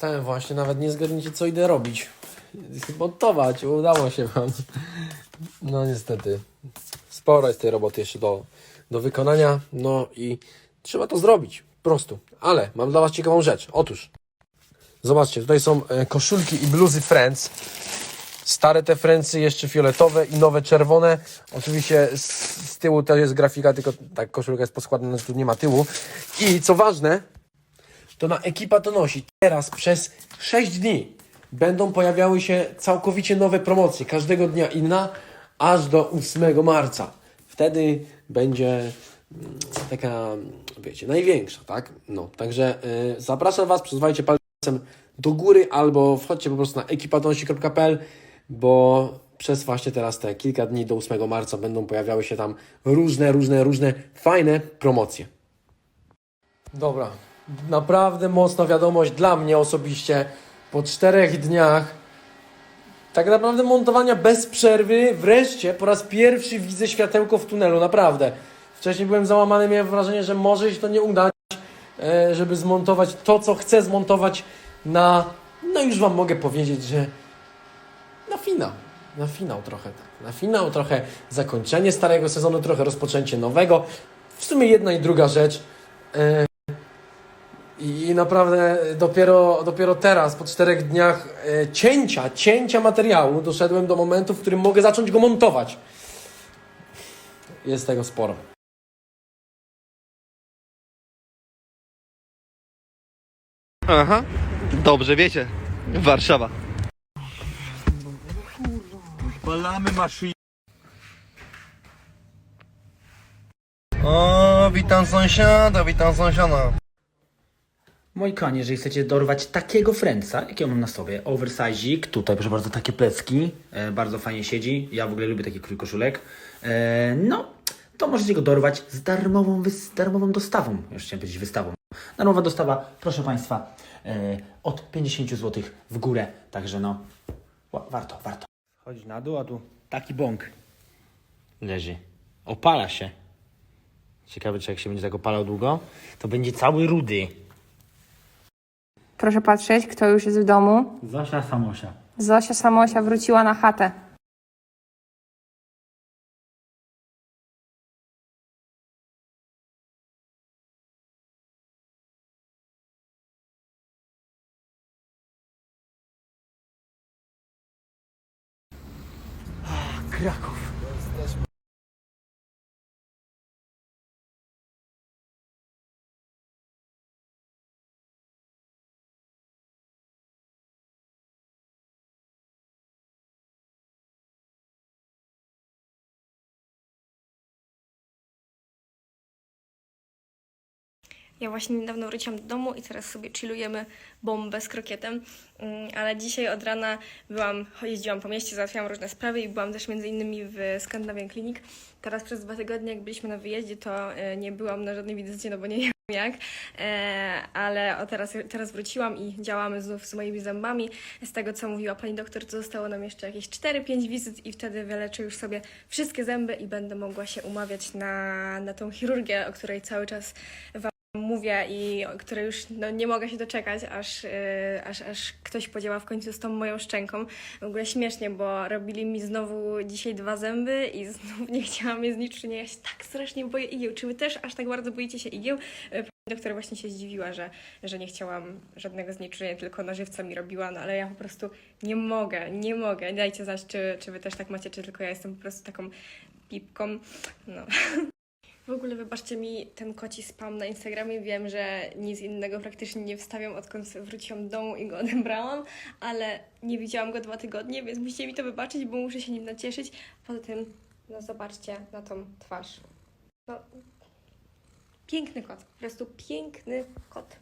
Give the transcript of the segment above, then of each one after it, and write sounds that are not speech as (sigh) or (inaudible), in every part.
Wstałem właśnie, nawet nie zgadnijcie co idę robić. Montować, udało się wam. No niestety. Sporo jest tej roboty jeszcze do, do wykonania. No i trzeba to zrobić. Po prostu. Ale mam dla was ciekawą rzecz. Otóż. Zobaczcie, tutaj są e, koszulki i bluzy Friends. Stare te Friendsy, jeszcze fioletowe i nowe czerwone. Oczywiście z, z tyłu to jest grafika, tylko tak koszulka jest poskładana, tu nie ma tyłu. I co ważne, to na ekipa to nosi. Teraz przez 6 dni będą pojawiały się całkowicie nowe promocje. Każdego dnia inna, aż do 8 marca. Wtedy będzie mm, taka, wiecie, największa, tak? No, także y, zapraszam Was, przesuwajcie palcem do góry albo wchodźcie po prostu na ekipatonosi.pl, bo przez właśnie teraz te kilka dni do 8 marca będą pojawiały się tam różne, różne, różne fajne promocje. Dobra, naprawdę mocna wiadomość dla mnie osobiście. Po czterech dniach tak naprawdę montowania bez przerwy, wreszcie po raz pierwszy widzę światełko w tunelu, naprawdę. Wcześniej byłem załamany, miałem wrażenie, że może się to nie udać, e, żeby zmontować to, co chcę zmontować na, no już Wam mogę powiedzieć, że na finał. Na finał trochę tak. Na finał trochę zakończenie starego sezonu, trochę rozpoczęcie nowego. W sumie jedna i druga rzecz. I naprawdę dopiero, dopiero teraz, po czterech dniach e, cięcia, cięcia materiału, doszedłem do momentu, w którym mogę zacząć go montować. Jest tego sporo. Aha, dobrze wiecie. Warszawa. Palamy maszynę. O, witam sąsiada, witam sąsiada. Moi kochani, jeżeli chcecie dorwać takiego Friendsa, jakiego mam na sobie, oversize'ik, tutaj proszę bardzo takie plecki, e, bardzo fajnie siedzi, ja w ogóle lubię taki krój koszulek, e, no, to możecie go dorwać z darmową, wys- darmową dostawą, już chciałem powiedzieć wystawą. Darmowa dostawa, proszę Państwa, e, od 50 zł w górę, także no, wa- warto, warto. Chodź na dół, a tu taki bąk leży, opala się. Ciekawe, czy jak się będzie tak opalał długo, to będzie cały rudy. Proszę patrzeć, kto już jest w domu. Zosia Samosia. Zosia Samosia wróciła na chatę. Kraków. Ja właśnie niedawno wróciłam do domu i teraz sobie chillujemy bombę z krokietem, Mm, ale dzisiaj od rana byłam, jeździłam po mieście, załatwiałam różne sprawy i byłam też między innymi w Scandinavian Clinic. Teraz przez dwa tygodnie, jak byliśmy na wyjeździe, to e, nie byłam na żadnej wizycie, no bo nie wiem jak, e, ale o teraz, teraz wróciłam i działamy znów z moimi zębami. Z tego, co mówiła pani doktor, to zostało nam jeszcze jakieś 4-5 wizyt i wtedy wyleczę już sobie wszystkie zęby i będę mogła się umawiać na, na tą chirurgię, o której cały czas Wam mówię i o której już no, nie mogę się doczekać, aż, yy, aż, aż ktoś podziała w końcu z tą moją szczęką. W ogóle śmiesznie, bo robili mi znowu dzisiaj dwa zęby i znów nie chciałam je zniszczyć. Ja się tak strasznie boję igieł. Czy wy też aż tak bardzo boicie się igieł? Yy, Pani doktor właśnie się zdziwiła, że, że nie chciałam żadnego znieczulenia, tylko na żywca mi robiła, no ale ja po prostu nie mogę, nie mogę. Dajcie znać, czy, czy wy też tak macie, czy tylko ja jestem po prostu taką pipką. No. (laughs) W ogóle wybaczcie mi ten koci spam na Instagramie. Wiem, że nic innego praktycznie nie wstawiam, odkąd wróciłam do domu i go odebrałam, ale nie widziałam go dwa tygodnie, więc musicie mi to wybaczyć, bo muszę się nim nacieszyć. Poza tym, no zobaczcie na tą twarz. No, piękny kot, po prostu piękny kot.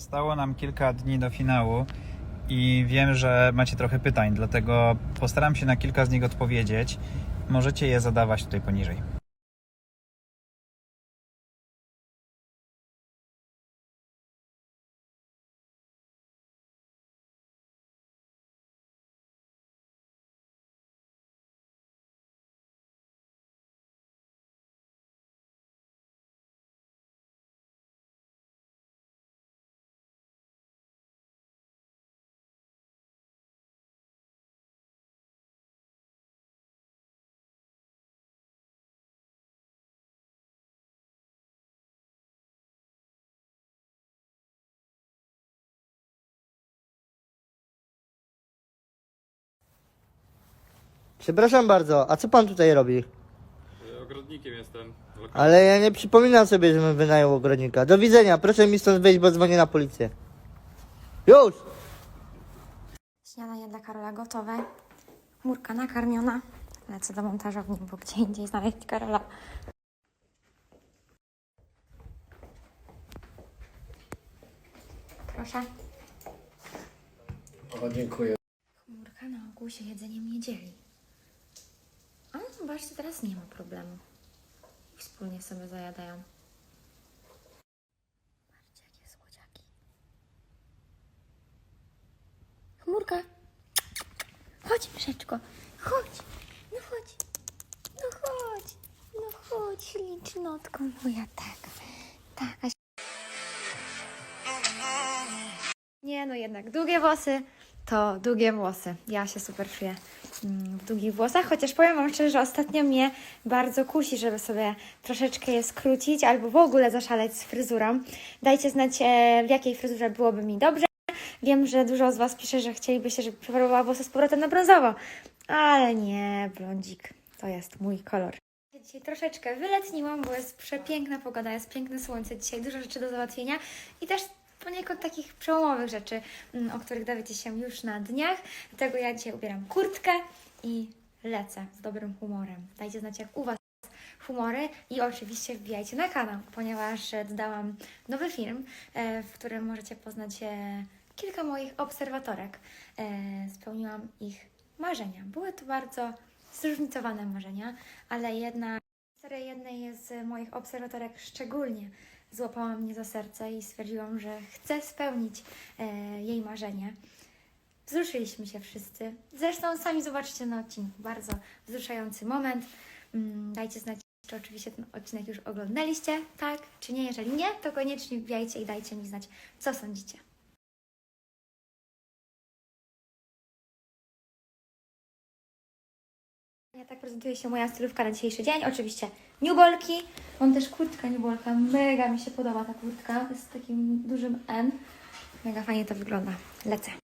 Zostało nam kilka dni do finału i wiem, że macie trochę pytań, dlatego postaram się na kilka z nich odpowiedzieć. Możecie je zadawać tutaj poniżej. Przepraszam bardzo, a co pan tutaj robi? Ogrodnikiem jestem. Ale ja nie przypominam sobie, żebym wynajął ogrodnika. Do widzenia, proszę mi stąd wyjść, bo dzwonię na policję. Już! Śniadanie dla Karola gotowe. Chmurka nakarmiona. Lecę do montażowni, bo gdzie indziej znaleźć Karola. Proszę. O, dziękuję. Chmurka na ogół się jedzeniem nie dzieli. Zobaczcie, teraz nie ma problemu. Wspólnie sobie zajadają. Patrzcie, jakie słodziaki. Chmurka. Chodź, myszeczko. Chodź. No chodź. No chodź. No chodź, ślicznotko moja taka. Taka. Nie, no jednak długie włosy to długie włosy. Ja się super czuję w długich włosach, chociaż powiem Wam szczerze, że ostatnio mnie bardzo kusi, żeby sobie troszeczkę je skrócić albo w ogóle zaszaleć z fryzurą. Dajcie znać, e, w jakiej fryzurze byłoby mi dobrze. Wiem, że dużo z Was pisze, że chcielibyście, żeby przefarowała włosy z powrotem na brązowo, ale nie, blondzik, to jest mój kolor. Dzisiaj troszeczkę wyletniłam, bo jest przepiękna pogoda, jest piękne słońce, dzisiaj dużo rzeczy do załatwienia i też poniekąd takich przełomowych rzeczy, mm, o których dowiecie się już na dniach. Dlatego ja dzisiaj ubieram kurtkę i lecę z dobrym humorem. Dajcie znać, jak u Was humory i oczywiście wbijajcie na kanał, ponieważ dodałam nowy film, e, w którym możecie poznać e, kilka moich obserwatorek. E, Spełniłam ich marzenia. Były to bardzo zróżnicowane marzenia, ale jedna, historia jednej z moich obserwatorek szczególnie złapała mnie za serce i stwierdziłam, że chcę spełnić e, jej marzenie. Wzruszyliśmy się wszyscy. Zresztą sami zobaczycie na odcinku. Bardzo wzruszający moment. Mm, Dajcie znać, czy oczywiście ten odcinek już oglądaliście, tak czy nie. Jeżeli nie, to koniecznie wbijajcie i dajcie mi znać, co sądzicie. Tak prezentuje się moja stylówka na dzisiejszy dzień. Oczywiście niubolki. Mam też kurtkę niubolka. Mega mi się podoba ta kurtka. Jest z takim dużym N. Mega fajnie to wygląda. Lecę.